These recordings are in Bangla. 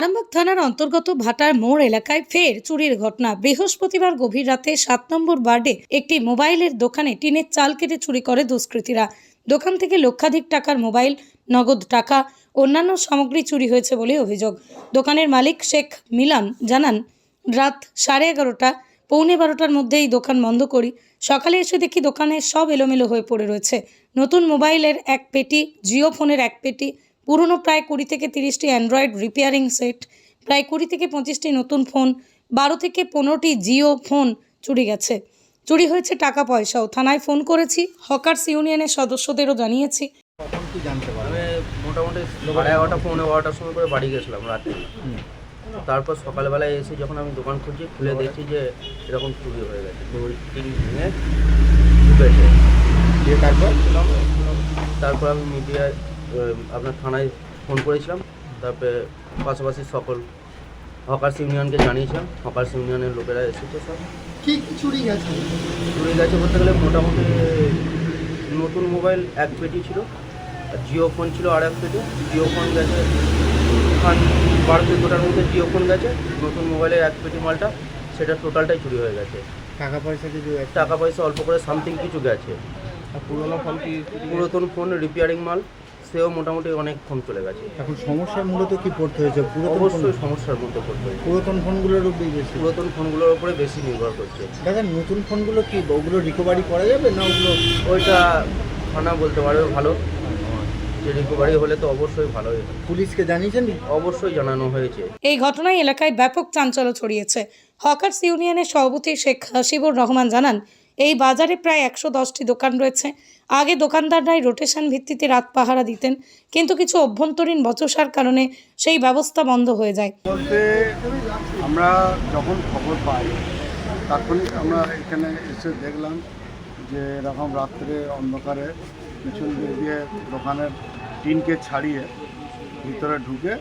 আরামবাগ থানার অন্তর্গত ভাটার মোড় এলাকায় ফের চুরির ঘটনা। বৃহস্পতিবার গভীর রাতে সাত নম্বর বার্ডে একটি মোবাইলের দোকানে টিনের চাল কেটে চুরি করে দুষ্কৃতীরা। দোকান থেকে লক্ষাধিক টাকার মোবাইল, নগদ টাকা, অন্যান্য সামগ্রী চুরি হয়েছে বলে অভিযোগ। দোকানের মালিক শেখ মিলান জানান, রাত সাড়ে এগারোটা, পৌনে বারোটার মধ্যে এই দোকান বন্ধ করি। সকালে এসে দেখি দোকানে সব এলোমেলো হয়ে পড়ে রয়েছে। নতুন মোবাইলের এক পেটি, জিও ফোনের এক পেটি পুরনো প্রায় কুড়ি থেকে তিরিশটি অ্যান্ড্রয়েড রিপেয়ারিং সেট প্রায় কুড়ি থেকে পঁচিশটি নতুন ফোন বারো থেকে পনেরোটি জিও ফোন চুরি গেছে। চুরি হয়েছে টাকা পয়সাও। থানায় ফোন করেছি হকার্স ইউনিয়নের সদস্যদেরও জানিয়েছি। জানতে পারবে মোটামুটি সাড়ে এগারোটা সময় করে বাড়ি গেছিলাম রাতে। তারপর সকালবেলায় এসে যখন আমি দোকান খুলছি খুলে দেখছি যে এরকম চুরি হয়ে গেছে। ভেঙে ঢুকেছে। তারপর তারপর আমি মিডিয়ায় আপনার থানায় ফোন করেছিলাম তারপরে পাশাপাশি সকল হকার্স ইউনিয়নকে জানিয়েছিলাম হকার্স ইউনিয়নের লোকেরা এসেছে সব। কি কি চুরি গেছে? চুরি গেছে বলতে গেলে মোটামুটি নতুন মোবাইল এক পেটি ছিল আর জিও ফোন ছিল আর এক পেটি। জিও ফোন গেছে খান বারো চোদ্দোটার মধ্যে জিও ফোন গেছে নতুন মোবাইলের এক পেটি মালটা সেটা টোটালটাই চুরি হয়ে গেছে। টাকা পয়সা কিছু টাকা পয়সা অল্প করে সামথিং কিছু গেছে। আর পুরোনো ফোন কি? পুরাতন ফোন রিপেয়ারিং মাল। সেও মোটামুটি অনেক ফোন চলে গেছে। এখন সমস্যার মূলত কি পড়তে হয়েছে? অবশ্যই সমস্যার মধ্যে পড়তে হয়েছে। পুরাতন ফোনগুলোর উপরেই বেশি? পুরাতন ফোনগুলোর উপরে বেশি নির্ভর করছে। দাদা নতুন ফোনগুলো কি ওগুলো রিকভারি করা যাবে না ওগুলো? ওইটা থানা বলতে পারবে ভালো। যে রিকভারি হলে তো অবশ্যই হয়। পুলিশকে জানিয়েছেন? অবশ্যই জানানো হয়েছে। এই ঘটনায় এলাকায় ব্যাপক চাঞ্চল্য ছড়িয়েছে। হকার্স ইউনিয়নের সভাপতি শেখ হাসিবুর রহমান জানান এই বাজারে প্রায় একশো দশটি দোকান রয়েছে। আগে দোকানদাররাই রোটেশন ভিত্তিতে রাত পাহারা দিতেন, কিন্তু কিছু অভ্যন্তরীণ বচসার কারণে সেই ব্যবস্থা বন্ধ হয়ে যায়। আমরা যখন খবর পাই তাৎক্ষণিক আমরা এখানে এসে দেখলাম যে এরকম রাত্রে অন্ধকারে পিছন দিয়ে দোকানের টিনকে ছাড়িয়ে ভিতরে ঢুকে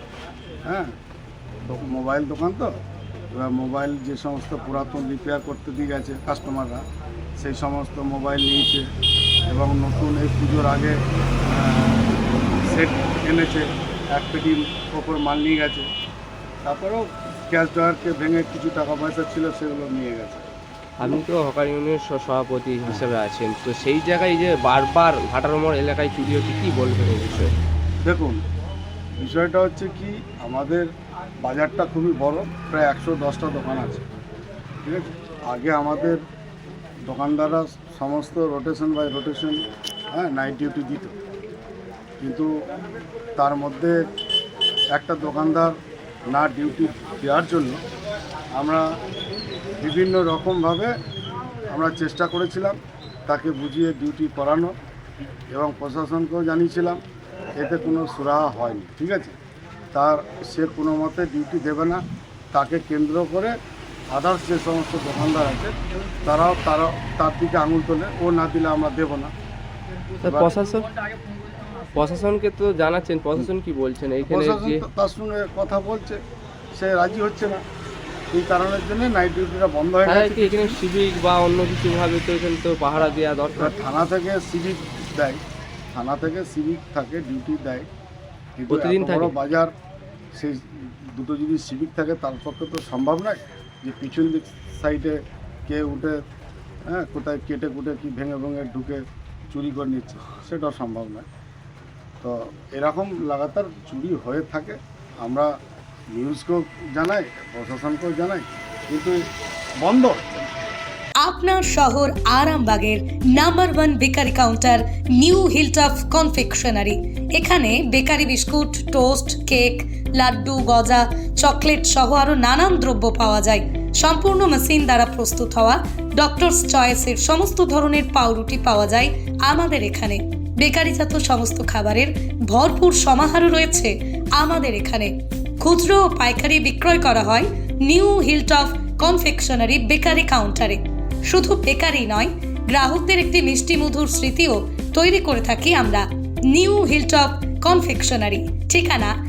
হ্যাঁ মোবাইল দোকান তো? মোবাইল যে সমস্ত পুরাতন রিপেয়ার করতে দিয়ে গেছে কাস্টমাররা সেই সমস্ত মোবাইল নিয়েছে এবং নতুন এই পুজোর আগে সেট এনেছে। এক পেটি ওপর মাল নিয়ে গেছে। তারপরেও ক্যাশ ড্রয়ারকে ভেঙে কিছু টাকা পয়সা ছিল সেগুলো নিয়ে গেছে। আপনি তো হকার ইউনিয়নের সভাপতি হিসেবে আছেন। তো সেই জায়গায় যে বারবার ভাটার মোড় এলাকায় চুরি হচ্ছে কী বলবেন এই বিষয়ে? দেখুন বিষয়টা হচ্ছে কি আমাদের বাজারটা খুবই বড় প্রায় একশো দশটা দোকান আছে। ঠিক আছে? আগে আমাদের দোকানদাররা সমস্ত রোটেশন বাই রোটেশন হ্যাঁ নাইট ডিউটি দিত। কিন্তু তার মধ্যে একটা দোকানদার না ডিউটি দেওয়ার জন্য আমরা বিভিন্ন রকমভাবে আমরা চেষ্টা করেছিলাম তাকে বুঝিয়ে ডিউটি করানো এবং প্রশাসনকেও জানিয়েছিলাম, এতে কোনো সুরাহা হয়নি, ঠিক আছে? তার সে কোনো মতে ডিউটি দেবে না, তাকে কেন্দ্র করে আদার্স যে সমস্ত দোকানদার আছে তারাও তারা তার দিকে আঙুল তোলে ও না দিলে আমরা দেবো না। প্রশাসন প্রশাসনকে তো জানাচ্ছেন প্রশাসন কি বলছেন? এইখানে যে তার সঙ্গে কথা বলছে সে রাজি হচ্ছে না। এই কারণের জন্য নাইট ডিউটিটা বন্ধ হয়ে গেছে। এখানে সিভিক বা অন্য কিছু ভাবে তো এখানে তো পাহারা দেওয়া দরকার? থানা থেকে সিভিক দেয়। থানা থেকে সিভিক থাকে ডিউটি দেয়। প্রতিদিন থাকে? বাজার সেই দুটো যদি সিভিক থাকে তার পক্ষে তো সম্ভব নয়। যে পিছন দিক সাইডে কে উঠে হ্যাঁ কোথায় কেটে কুটে কি ভেঙে ভেঙে ঢুকে চুরি করে নিচ্ছে, সেটাও সম্ভব নয়। তো এরকম লাগাতার চুরি হয়ে থাকে। আমরা নিউজকেও জানাই, প্রশাসনকেও জানাই, কিন্তু বন্ধ। আপনার শহর আরামবাগের number one bakery counter new Hilltop confectionery. এখানে বেকারি বিস্কুট, টোস্ট, কেক, লাড্ডু, গজা চকলেট সহ আরও নানান দ্রব্য পাওয়া যায়। সম্পূর্ণ মেশিন দ্বারা প্রস্তুত হওয়া ডক্টরস চয়েসের সমস্ত ধরনের পাউরুটি পাওয়া যায় আমাদের এখানে। বেকারিজাত সমস্ত খাবারের ভরপুর সমাহারও রয়েছে আমাদের এখানে। খুচরো ও পাইকারি বিক্রয় করা হয় নিউ হিলটপ কনফেকশনারি বেকারি কাউন্টারে। শুধু বেকারি নয়, গ্রাহকদের একটি মিষ্টি মধুর স্মৃতিও তৈরি করে থাকি আমরা। New Hilltop confectionery. ঠিকানা